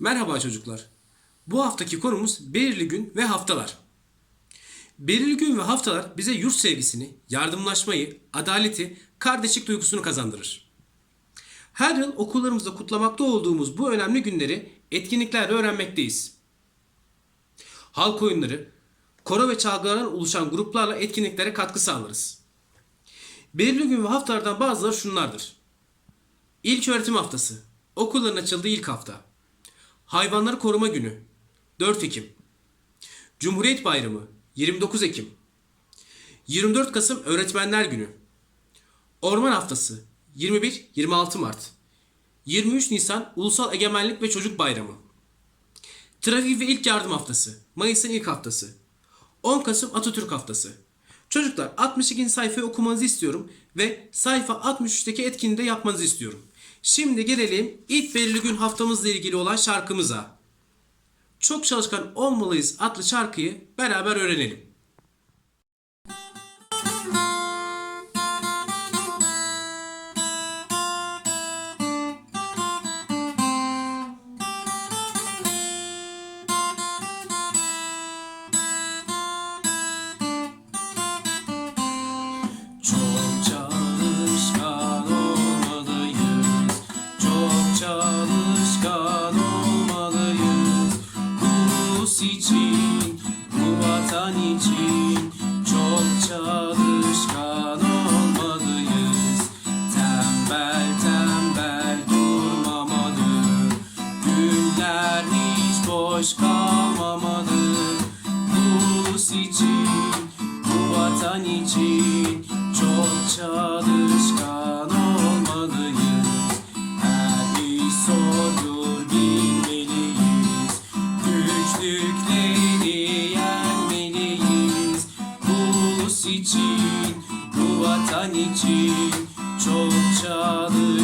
Merhaba çocuklar. Bu haftaki konumuz belirli gün ve haftalar. Belirli gün ve haftalar bize yurt sevgisini, yardımlaşmayı, adaleti, kardeşlik duygusunu kazandırır. Her yıl okullarımızda kutlamakta olduğumuz bu önemli günleri etkinliklerle öğrenmekteyiz. Halk oyunları, koro ve çalgılardan oluşan gruplarla etkinliklere katkı sağlarız. Belirli gün ve haftalardan bazıları şunlardır. İlk öğretim haftası. Okulların açıldığı ilk hafta. Hayvanları Koruma Günü 4 Ekim. Cumhuriyet Bayramı 29 Ekim. 24 Kasım Öğretmenler Günü. Orman Haftası 21-26 Mart. 23 Nisan Ulusal Egemenlik ve Çocuk Bayramı. Trafik ve İlk Yardım Haftası Mayıs'ın ilk haftası. 10 Kasım Atatürk Haftası. Çocuklar 62. sayfayı okumanızı istiyorum ve sayfa 63'teki etkinliği de yapmanızı istiyorum. Şimdi gelelim ilk belirli gün haftamızla ilgili olan şarkımıza. Çok çalışkan olmalıyız adlı şarkıyı beraber öğrenelim. Vatan için çok çalışkan olmalıyız. Tembel tembel durmamalı. Günler hiç boş kalmamalı. Ulus için, bu vatan için çok çalışkan için, bu vatan için çok çalışkan